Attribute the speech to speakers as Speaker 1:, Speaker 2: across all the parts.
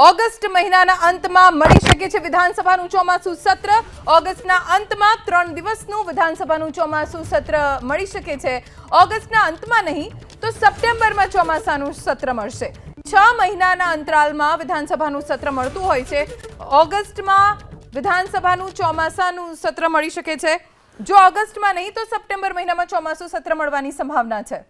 Speaker 1: August મહિનાના અંતમાં મળી શકે છે વિધાનસભાનું ચોમાસું સત્ર. ઓગસ્ટના અંતમાં ત્રણ દિવસનું વિધાનસભાનું ચોમાસું સત્ર મળી શકે છે. ઓગસ્ટના અંતમાં નહીં, તો સપ્ટેમ્બરમાં ચોમાસાનું સત્ર મળશે. છ મહિનાના અંતરાલમાં વિધાનસભાનું સત્ર મળતું હોય છે. ઓગસ્ટમાં વિધાનસભાનું ચોમાસાનું સત્ર મળી શકે છે. જો ઓગસ્ટમાં નહીં, તો સપ્ટેમ્બર મહિનામાં ચોમાસું સત્ર મળવાની સંભાવના છે.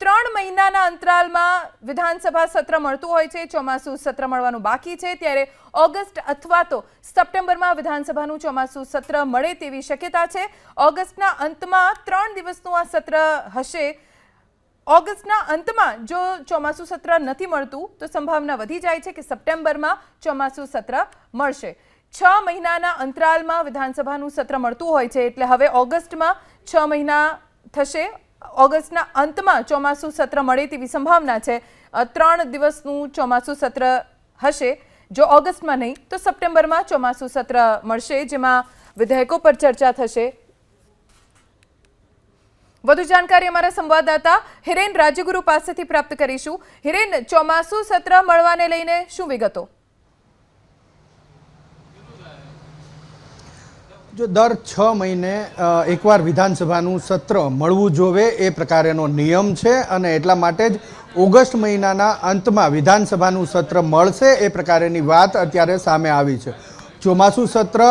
Speaker 1: ત્રણ મહિનાના અંતરાલમાં વિધાનસભા સત્ર મળતું હોય છે, ચોમાસું સત્ર મળવાનું બાકી છે. ત્યારે ઓગસ્ટ અથવા તો સપ્ટેમ્બરમાં વિધાનસભાનું ચોમાસું સત્ર મળે તેવી શક્યતા છે. ઓગસ્ટના અંતમાં ત્રણ દિવસનું આ સત્ર હશે. ઓગસ્ટના અંતમાં જો ચોમાસું સત્ર નથી મળતું, તો સંભાવના વધી જાય છે કે સપ્ટેમ્બરમાં ચોમાસું સત્ર મળશે. છ મહિનાના અંતરાલમાં વિધાનસભાનું સત્ર મળતું હોય છે, એટલે હવે ઓગસ્ટમાં છ મહિના થશે. ઓગસ્ટના અંતમાં ચોમાસું સત્ર મળે તેવી સંભાવના છે. ત્રણ દિવસનું ચોમાસું સત્ર હશે. જો ઓગસ્ટમાં નહીં, તો સપ્ટેમ્બરમાં ચોમાસું સત્ર મળશે, જેમાં વિધેયકો પર ચર્ચા થશે. વધુ જાણકારી અમારા સંવાદદાતા હિરેન રાજ્યગુરુ પાસેથી પ્રાપ્ત કરીશું. હિરેન, ચોમાસું સત્ર મળવાને લઈને શું વિગતો?
Speaker 2: જો દર છ મહિને એકવાર વિધાનસભાનું સત્ર મળવું જોવે એ પ્રકારેનો નિયમ છે અને એટલા માટે જ ઓગસ્ટ મહિનાના અંતમાં વિધાનસભાનું સત્ર મળશે એ પ્રકારેની વાત અત્યારે સામે આવી છે. ચોમાસું સત્ર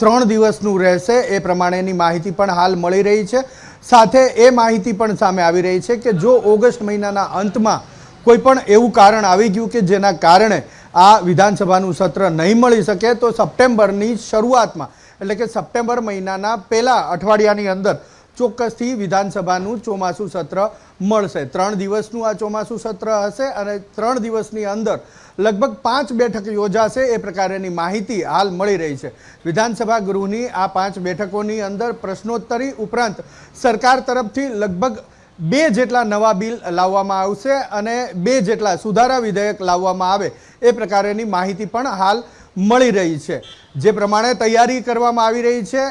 Speaker 2: ત્રણ દિવસનું રહેશે એ પ્રમાણેની માહિતી પણ હાલ મળી રહી છે. સાથે એ માહિતી પણ સામે આવી રહી છે કે જો ઓગસ્ટ મહિનાના અંતમાં કોઈ પણ એવું કારણ આવી ગયું કે જેના કારણે આ વિધાનસભાનું સત્ર નહીં મળી શકે, તો સપ્ટેમ્બરની શરૂઆતમાં એટલે કે સપ્ટેમ્બર મહિનાના પહેલા અઠવાડિયાની અંદર ચોક્કસથી વિધાનસભાનું ચોમાસું સત્ર મળશે. ત્રણ દિવસનું આ ચોમાસું સત્ર હશે અને ત્રણ દિવસની અંદર લગભગ પાંચ બેઠક યોજાશે એ પ્રકારેની માહિતી હાલ મળી રહી છે. વિધાનસભા ગૃહની આ પાંચ બેઠકોની અંદર પ્રશ્નોત્તરી ઉપરાંત સરકાર તરફથી લગભગ બે જેટલા નવા બિલ લાવવામાં આવશે અને બે જેટલા સુધારા વિધેયક લાવવામાં આવે એ પ્રકારેની માહિતી પણ હાલ મળી રહી છે. જે પ્રમાણે તૈયારી કરવામાં આવી રહી છે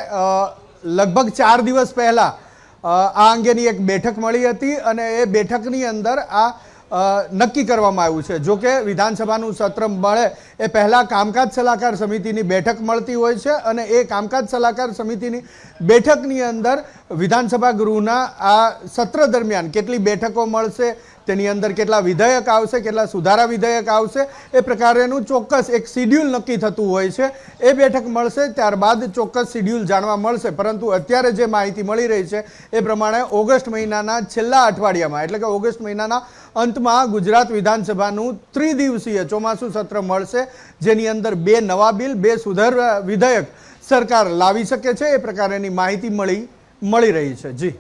Speaker 2: લગભગ ચાર દિવસ પહેલાં આ અંગેની એક બેઠક મળી હતી અને એ બેઠકની અંદર આ નક્કી કરવામાં આવ્યું છે. જો કે વિધાનસભાનું સત્ર મળે એ પહેલાં કામકાજ સલાહકાર સમિતિની બેઠક મળતી હોય છે અને એ કામકાજ સલાહકાર સમિતિની બેઠકની અંદર વિધાનસભા ગૃહના આ સત્ર દરમિયાન કેટલી બેઠકો મળશે તેની અંદર કેટલા વિધેયક આવશે, કેટલા સુધારા વિધેયક આવશે, એ પ્રકારેનું ચોક્કસ એક શિડ્યુલ નક્કી થતું હોય છે. એ બેઠક મળશે, ત્યારબાદ ચોક્કસ શિડ્યુલ જાણવા મળશે. પરંતુ અત્યારે જે માહિતી મળી રહી છે, એ પ્રમાણે ઓગસ્ટ મહિનાના છેલ્લા અઠવાડિયામાં, એટલે કે ઓગસ્ટ મહિનાના અંતમાં ગુજરાત વિધાનસભાનું ત્રિદિવસીય ચોમાસું સત્ર મળશે, જેની અંદર બે નવા બિલ, બે સુધાર વિધેયક સરકાર લાવી શકે છે. એ પ્રકારેની માહિતી મળી મળી રહી છે. જી.